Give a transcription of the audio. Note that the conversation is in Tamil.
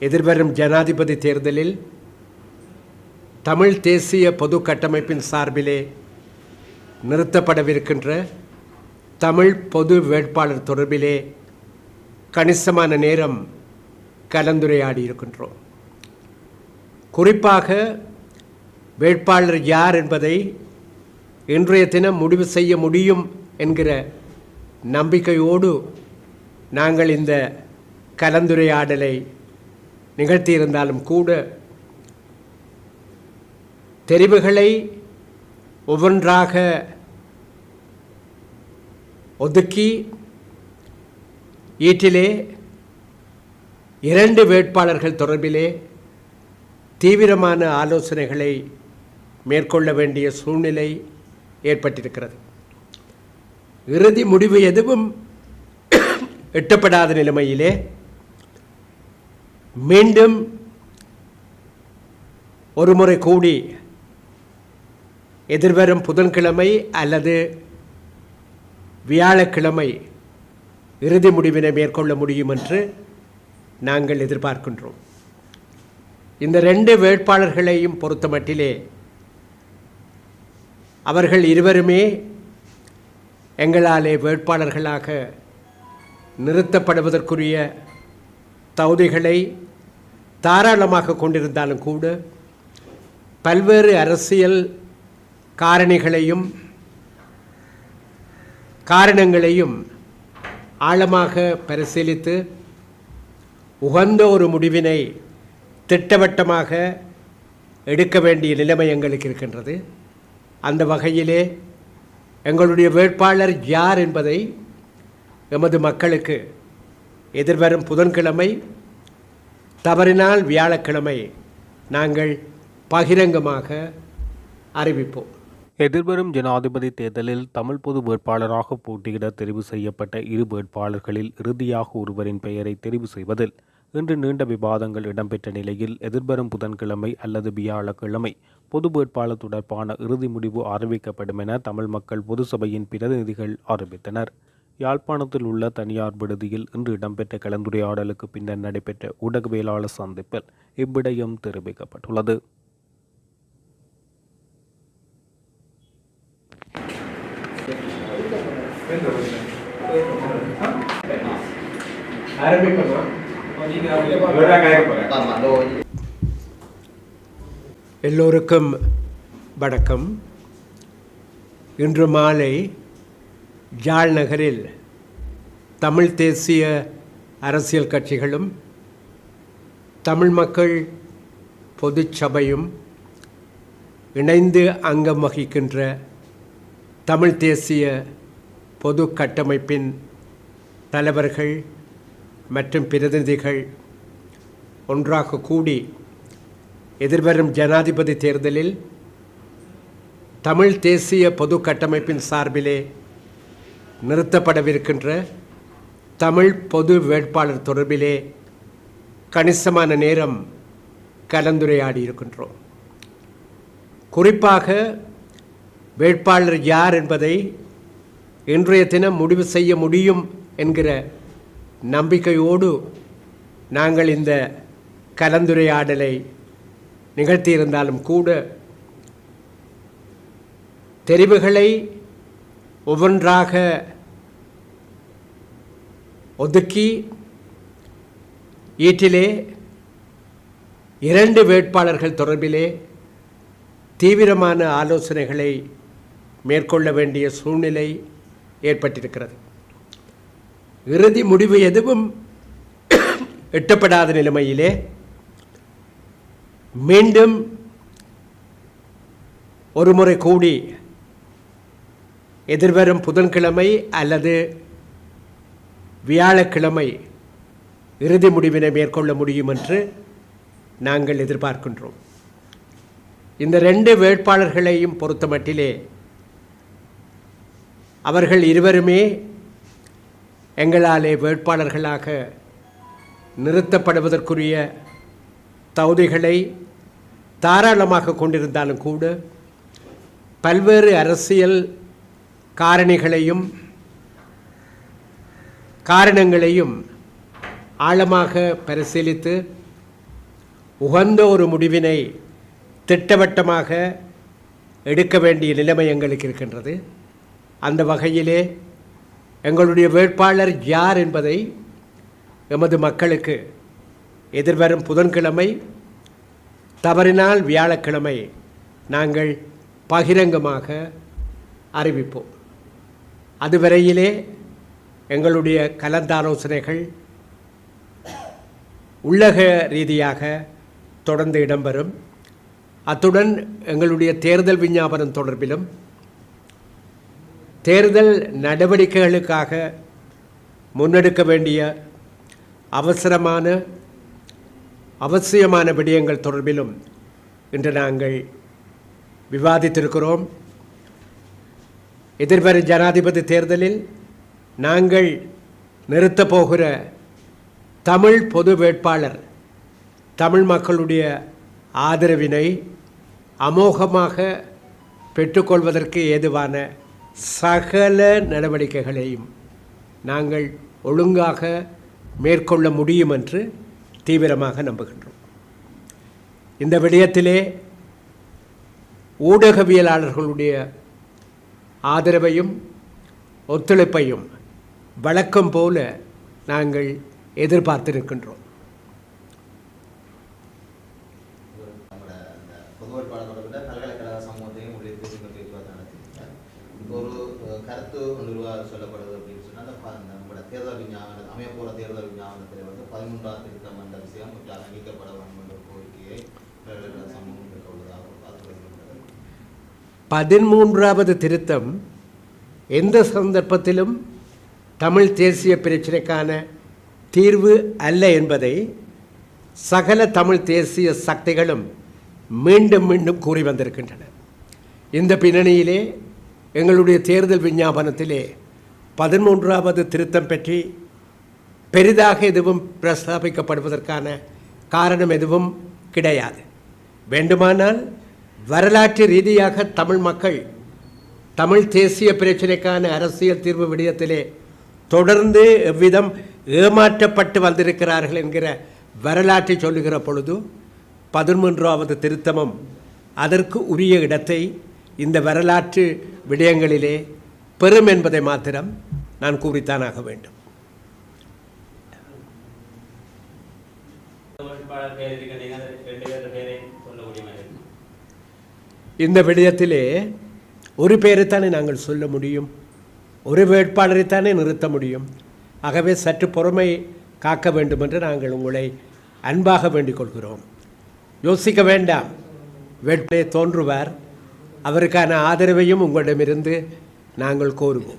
எதிர்வரும் ஜனாதிபதி தேர்தலில் தமிழ் தேசிய பொது கட்டமைப்பின் சார்பிலே நிறுத்தப்படவிருக்கின்ற தமிழ் பொது வேட்பாளர் தொடர்பிலே கணிசமான நேரம் கலந்துரையாடி இருக்கின்றோம். குறிப்பாக வேட்பாளர் யார் என்பதை இன்றைய தினம் முடிவு செய்ய முடியும் என்கிற நம்பிக்கையோடு நாங்கள் இந்த கலந்துரையாடலை நிகழ்த்தியிருந்தாலும் கூட தெரிவுகளை ஒவ்வொன்றாக ஒதுக்கி ஈட்டிலே இரண்டு வேட்பாளர்கள் தொடர்பிலே தீவிரமான ஆலோசனைகளை மேற்கொள்ள வேண்டிய சூழ்நிலை ஏற்பட்டிருக்கிறது. இறுதி முடிவு எதுவும் எட்டப்படாத நிலைமையிலே மீண்டும் ஒருமுறை கூடி எதிர்வரும் புதன்கிழமை அல்லது வியாழக்கிழமை இறுதி முடிவினை மேற்கொள்ள முடியும் என்று நாங்கள் எதிர்பார்க்கின்றோம். இந்த ரெண்டு வேட்பாளர்களையும் பொறுத்தமட்டிலே அவர்கள் இருவருமே எங்களாலே வேட்பாளர்களாக நிறுத்தப்படுவதற்குரிய தகுதிகளை தாராளமாக கொண்டிருந்தாலும் கூட பல்வேறு அரசியல் காரணிகளையும் காரணங்களையும் ஆழமாக பரிசீலித்து உகந்த ஒரு முடிவினை திட்டவட்டமாக எடுக்க வேண்டிய நிலைமை எங்களுக்கு இருக்கின்றது. அந்த வகையிலே எங்களுடைய வேட்பாளர் யார் என்பதை எமது மக்களுக்கு எதிர்வரும் புதன்கிழமை தவறினால் வியாழக்கிழமை நாங்கள் பகிரங்கமாக அறிவிப்போம். எதிர்வரும் ஜனாதிபதி தேர்தலில் தமிழ் பொது வேட்பாளராக போட்டியிட தெரிவு செய்யப்பட்ட இரு வேட்பாளர்களில் இறுதியாக ஒருவரின் பெயரை தெரிவு செய்வதில் இன்று நீண்ட விவாதங்கள் இடம்பெற்ற நிலையில் எதிர்வரும் புதன்கிழமை அல்லது வியாழக்கிழமை பொது வேட்பாளர் தொடர்பான இறுதி முடிவு அறிவிக்கப்படும் என தமிழ் மக்கள் பொது சபையின் பிரதிநிதிகள் அறிவித்தனர். யாழ்ப்பாணத்தில் உள்ள தனியார் விடுதியில் இன்று இடம்பெற்ற கலந்துரையாடலுக்கு பின்னர் நடைபெற்ற ஊடகவியலாளர் சந்திப்பில் இவ்விடயம் தெரிவிக்கப்பட்டுள்ளது. எல்லோருக்கும் வணக்கம். இன்று மாலை ஜாழ் நகரில் தமிழ் தேசிய அரசியல் கட்சிகளும் தமிழ் மக்கள் பொதுச்சபையும் இணைந்து அங்கம் வகிக்கின்ற தமிழ் தேசிய பொது கட்டமைப்பின் தலைவர்கள் மற்றும் பிரதிநிதிகள் ஒன்றாக கூடி எதிர்வரும் ஜனாதிபதி தேர்தலில் தமிழ் தேசிய பொது கட்டமைப்பின் சார்பிலே நிறுத்தப்படவிருக்கின்ற தமிழ் பொது வேட்பாளர் தொடர்பிலே கணிசமான நேரம் கலந்துரையாடி இருக்கின்றோம் குறிப்பாக வேட்பாளர் யார் என்பதை இன்றைய தினம் முடிவு செய்ய முடியும் என்கிற நம்பிக்கையோடு நாங்கள் இந்த கலந்துரையாடலை நிகழ்த்தியிருந்தாலும் கூட தெரிவுகளை ஒவ்வொன்றாக ஒதுக்கி ஈட்டிலே இரண்டு வேட்பாளர்கள் தொடர்பிலே தீவிரமான ஆலோசனைகளை மேற்கொள்ள வேண்டிய சூழ்நிலை ஏற்பட்டிருக்கிறது. இறுதி முடிவு எதுவும் எட்டப்படாத நிலைமையிலே மீண்டும் ஒருமுறை கூடி எதிர்வரும் புதன்கிழமை அல்லது வியாழக்கிழமை இறுதி முடிவினை மேற்கொள்ள முடியும் என்று நாங்கள் எதிர்பார்க்கின்றோம். இந்த ரெண்டு வேட்பாளர்களையும் பொறுத்தமட்டிலே அவர்கள் இருவருமே எங்களாலே வேட்பாளர்களாக நிறுத்தப்படுவதற்குரிய தகுதிகளை தாராளமாக கொண்டிருந்தாலும் கூட பல்வேறு அரசியல் காரணிகளையும் காரணங்களையும் ஆழமாக பரிசீலித்து உகந்த ஒரு முடிவினை திட்டவட்டமாக எடுக்க வேண்டிய நிலைமை எங்களுக்கு இருக்கின்றது. அந்த வகையிலே எங்களுடைய வேட்பாளர் யார் என்பதை எமது மக்களுக்கு எதிர்வரும் புதன்கிழமை தவறினால் வியாழக்கிழமை நாங்கள் பகிரங்கமாக அறிவிப்போம். அதுவரையிலே எங்களுடைய கலந்தாலோசனைகள் உள்ளக ரீதியாக தொடர்ந்து இடம்பெறும். அத்துடன் எங்களுடைய தேர்தல் விஞ்ஞாபனம் தொடர்பிலும் தேர்தல் நடவடிக்கைகளுக்காக முன்னெடுக்க வேண்டிய அவசரமான அவசியமான விடயங்கள் தொடர்பிலும் இன்று நாங்கள் விவாதித்திருக்கிறோம். எதிர்வரும் ஜனாதிபதி தேர்தலில் நாங்கள் நிறுத்தப் போகிற தமிழ் பொது வேட்பாளர் தமிழ் மக்களுடைய ஆதரவினை அமோகமாக பெற்றுக்கொள்வதற்கு ஏதுவான சகல நடவடிக்கைகளையும் நாங்கள் ஒழுங்காக மேற்கொள்ள முடியும் என்று தீவிரமாக நம்புகின்றோம். இந்த விடயத்திலே ஊடகவியலாளர்களுடைய ஆதரவையும் ஒத்துழைப்பையும் வழக்கம் போல நாங்கள் எதிர்பார்த்திருக்கின்றோம். நம்மளோட அந்த பொது வேட்பாளர் தொடர்பில் சமூகத்தையும் உள்ளிட்டு ஒரு கருத்து ஒன்று சொல்லப்படுது அப்படின்னு சொன்னால் அந்த நம்மளோட தேர்தல் விஞ்ஞாபனம் அமைய தேர்தல் விஞ்ஞாபனத்தில் வந்து பதிமூன்றாம் திருத்தம் என்ற விஷயம் முற்றாக நீக்கப்பட வேண்டும் என்ற கோரிக்கையை பல்கலைக்கழக சமூகம் இருக்க உள்ளதாக ஒரு பார்த்து வருகின்றது பதிமூன்றாவது திருத்தம் எந்த சந்தர்ப்பத்திலும் தமிழ் தேசிய பிரச்சினைக்கான தீர்வு அல்ல என்பதை சகல தமிழ் தேசிய சக்திகளும் மீண்டும் மீண்டும் கூறி வந்திருக்கின்றன. இந்த பின்னணியிலே எங்களுடைய தேர்தல் விஞ்ஞாபனத்திலே பதிமூன்றாவது திருத்தம் பற்றி பெரிதாக எதுவும் பிரஸ்தாபிக்கப்படுவதற்கான காரணம் எதுவும் கிடையாது. வேண்டுமானால் வரலாற்று ரீதியாக தமிழ் மக்கள் தமிழ் தேசிய பிரச்சினைக்கான அரசியல் தீர்வு விடயத்திலே தொடர்ந்து எவ்விதம் ஏமாற்றப்பட்டு வந்திருக்கிறார்கள் என்கிற வரலாற்றை சொல்லுகிற பொழுது பதிமூன்றாவது திருத்தமம் அதற்கு உரிய இடத்தை இந்த வரலாற்று விடயங்களிலே பெறும் என்பதை மாத்திரம் நான் கூறித்தானாக வேண்டும். பேர் ரெண்டு பேர் பேரை சொல்ல முடியுமா? இந்த விடயத்திலே ஒரு பேரைத்தானே நாங்கள் சொல்ல முடியும். ஒரு வேட்பாளரைத்தானே நிறுத்த முடியும். ஆகவே சற்று பொறுமை காக்க வேண்டும் என்று நாங்கள் உங்களை அன்பாக வேண்டிக் கொள்கிறோம். யோசிக்க வேண்டாம். வேட்பே தோன்றுவார். அவருக்கான ஆதரவையும் உங்களிடமிருந்து நாங்கள் கோருவோம்.